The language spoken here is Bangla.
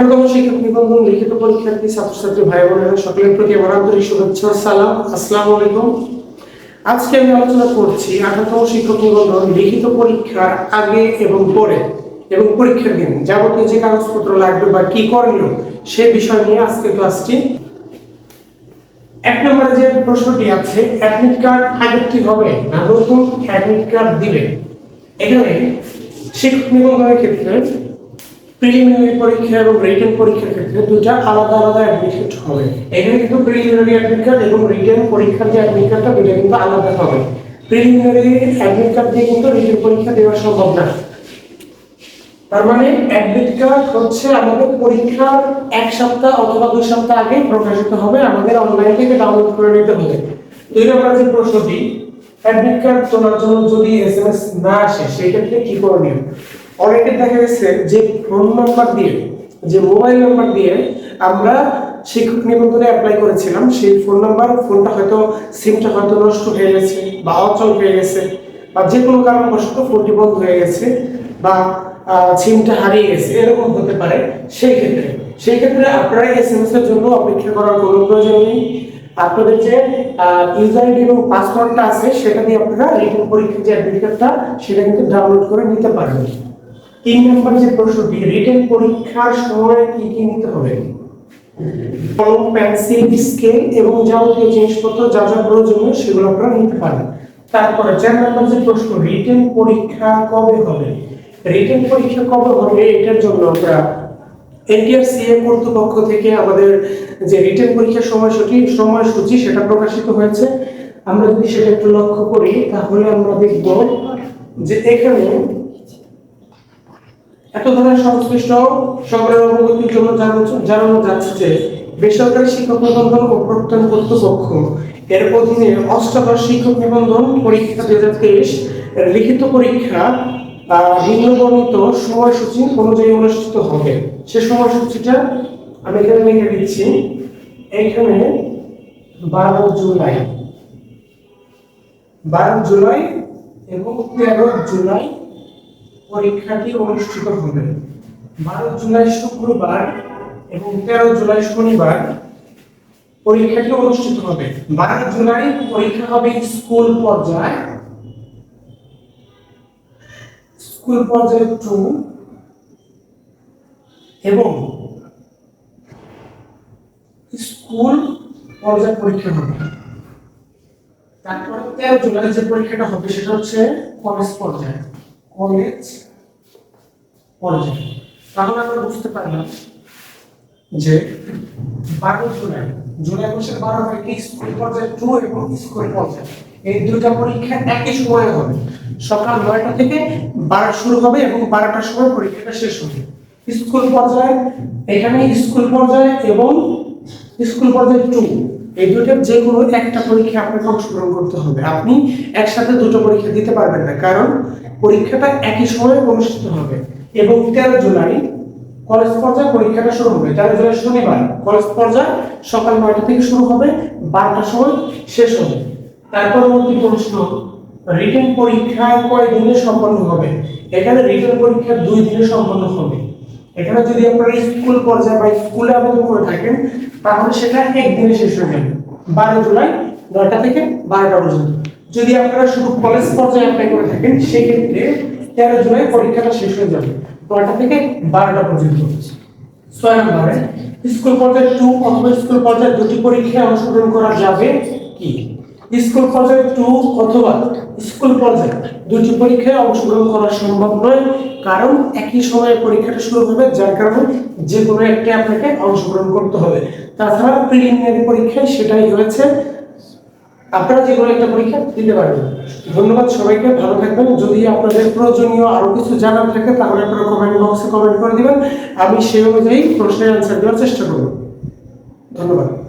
আঠারোতম শিক্ষক নিবন্ধন, লিখিত পরীক্ষার্থী, ছাত্রছাত্রী ভাই বোনেরা সকলের প্রতি আমার আন্তরিক শুভেচ্ছা, সালাম, আসসালামু আলাইকুম। আজকে আমি আলোচনা করছি আঠারোতম শিক্ষক নিবন্ধন, লিখিত পরীক্ষার আগে এবং পরে এবং পরীক্ষার দিন যাবতীয় যে কাগজপত্র লাগবে বা কি করণীয় সে বিষয় নিয়ে আজকে ক্লাসটি। এক নম্বরে যে প্রশ্নটি আছে অ্যাডমিট কার্ড আগে কি হবে? না, নতুন অ্যাডমিট কার্ড দিবে। এখানে শিক্ষক নিবন্ধনের ক্ষেত্রে প্রিলিমিনারি পরীক্ষা এবং রিটেন পরীক্ষার ক্ষেত্রে দুটা আলাদা আলাদা অ্যাডমিট হবে। এখানে কিন্তু প্রিলিমিনারি অ্যাডমিট কার্ড এবং রিটেন পরীক্ষার যে অ্যাডমিট কার্ডটা দুটো কিন্তু আলাদা হবে। প্রিলিমিনারি অ্যাডমিট কার্ড দিয়ে কিন্তু রিটেন পরীক্ষা দেওয়া সম্ভব না। তার মানে অ্যাডমিট কার্ড হচ্ছে আমাদের পরীক্ষার এক সপ্তাহ অথবা দুই সপ্তাহ আগে প্রকাশিত হবে, আমাদের অনলাইন থেকে ডাউনলোড করে নিতে হবে। দুই নম্বর যে প্রশ্নটি অ্যাডমিট কার্ড তোলার জন্য যদি এসএমএস না আসে সেই ক্ষেত্রে কি করণীয়? অনেকে দেখা গেছে যে ফোন নাম্বার দিয়ে, যে মোবাইল নাম্বার দিয়ে আমরা শিক্ষক নিবন্ধনে অ্যাপ্লাই করেছিলাম, সেই ফোন নাম্বার ফোনটা হয়তো সিমটা হয়তো নষ্ট হয়ে গেছে বা অচল হয়ে গেছে বা যে কোনো কারণবশত ফোনটি বন্ধ হয়ে গেছে বা সিমটা হারিয়ে গেছে, এরকম হতে পারে সেই ক্ষেত্রে। সেই ক্ষেত্রে আপনারা এসএমএস এর জন্য অপেক্ষা করার কোনো প্রয়োজন নেই। আপনাদের যে ইউজার আইডি এবং পাসওয়ার্ডটা আছে, সেটা দিয়ে আপনারা রিটেন পরীক্ষার যে অ্যাডমিট কার্ডটা সেটা কিন্তু ডাউনলোড করে নিতে পারবেন। তিন নম্বর যে প্রশ্নটি রিটেন পরীক্ষার সময় কি কি নিতে হবে? কলম, পেন্সিল, স্কেল এবং যাবতীয় জিনিসপত্র যা যা প্রয়োজনীয় সেগুলো আপনারা নিতে পারেন। তারপরে চার নম্বর যে প্রশ্ন রিটেন পরীক্ষা কবে হবে? রিটেন পরীক্ষা কবে হবে এটার জন্য আমরা এনটিআরসিএ কর্তৃপক্ষ থেকে আমাদের যে রিটেন পরীক্ষার সময়সূচি সময়সূচি সেটা প্রকাশিত হয়েছে। আমরা যদি সেটা একটু লক্ষ্য করি, তাহলে আমরা দেখব যে এখানে এত ধরনের সংশ্লিষ্ট সকলের অবগতির জন্য জানানো- যাচ্ছে যে বেসরকারি শিক্ষক নিবন্ধন ও প্রত্যয়ন কর্তৃপক্ষ এর অধীনে অষ্টাদশ শিক্ষক নিবন্ধন পরীক্ষা দুই হাজার তেইশ লিখিত পরীক্ষা নিম্নবর্ণিত সময়সূচি অনুযায়ী অনুষ্ঠিত হবে। সে সময়সূচিটা আমি এখানে লিখে দিচ্ছি। এখানে বারো জুলাই। বারো জুলাই এবং তেরো জুলাই পরীক্ষাটি অনুষ্ঠিত হবে। বারো জুলাই শুক্রবার এবং তেরো জুলাই শনিবার পরীক্ষাটি অনুষ্ঠিত হবে। বারো জুলাই পরীক্ষা হবে স্কুল পর্যায়ে। স্কুল পর্যায়ে টু এবং স্কুল পর্যায়ে পরীক্ষা হবে। তারপর তেরো জুলাই যে পরীক্ষাটা হবে সেটা হচ্ছে কলেজ পর্যায়ে। কলেজ পর্যায়ে তাহলে আমরা বুঝতে পারলাম যে বারো জুলাই জুলাই মাসের বারো তারিখে স্কুল পর্যায়ে টু এবং স্কুল পর্যায়ে। এই দুটা পরীক্ষা একই সময়ে হবে। সকাল নয়টা থেকে বারো শুরু হবে এবং বারোটার সময় পরীক্ষাটা শেষ হবে। স্কুল পর্যায়ে, এখানে স্কুল পর্যায়ে এবং স্কুল পর্যায়ে টু এই দুটোর যে কোনো একটা পরীক্ষা আপনাকে অংশগ্রহণ করতে হবে। আপনি একসাথে দুটো পরীক্ষা দিতে পারবেন না। কারণ পরীক্ষাটা একই সময়ে অনুষ্ঠিত হবে এবং তেরো জুলাই কলেজ পর্যায়ে পরীক্ষাটা শুরু হবে। তেরো জুলাই শনিবার কলেজ পর্যায়ে সকাল নয়টা থেকে শুরু হবে, বারোটার সময় শেষ হবে। তার পরবর্তী প্রশ্ন রিটেন পরীক্ষা কয় দিনে সম্পন্ন হবে? এখানে রিটেন পরীক্ষা দুই দিনে সম্পন্ন হবে। এখানে যদি আপনারা স্কুল পর্যায়ে বা স্কুলে আবেদন করে থাকেন, তাহলে সেটা একদিনে শেষ হয়ে যাবে, বারো জুলাই নয়টা থেকে বারোটা পর্যন্ত। যদি আপনারা শুধু কলেজ পর্যায়ে অ্যাপ্লাই করে থাকেন, সেক্ষেত্রে তেরো জুলাই পরীক্ষাটা শেষ হয়ে যাবে। নয়টা থেকে বারোটা পর্যন্ত ছয় নম্বরে, স্কুল পর্যায়ে টু অথবা স্কুল পর্যায়ে দুটি পরীক্ষায় অংশগ্রহণ করা যাবে কি? স্কুল পর্যায়ে টু অথবা স্কুল পর্যায়ে দুটি পরীক্ষায় অংশগ্রহণ করা সম্ভব নয়। কারণ একই সময়ে পরীক্ষাটা শুরু হবে, যার কারণে যে কোনো একটা আপনাকে অংশগ্রহণ করতে হবে। তাছাড়া প্রিলিমিনারি পরীক্ষায় সেটাই হয়েছে আপনারা যে কোনো একটা পরীক্ষা দিতে পারবেন। ধন্যবাদ সবাইকে, ভালো থাকবেন। যদি আপনাদের প্রয়োজনীয় আরও কিছু জানার থাকে, তাহলে আপনারা কমেন্ট বক্সে কমেন্ট করে দিবেন। আমি সেই অনুযায়ী প্রশ্নের অ্যান্সার দেওয়ার চেষ্টা করব। ধন্যবাদ।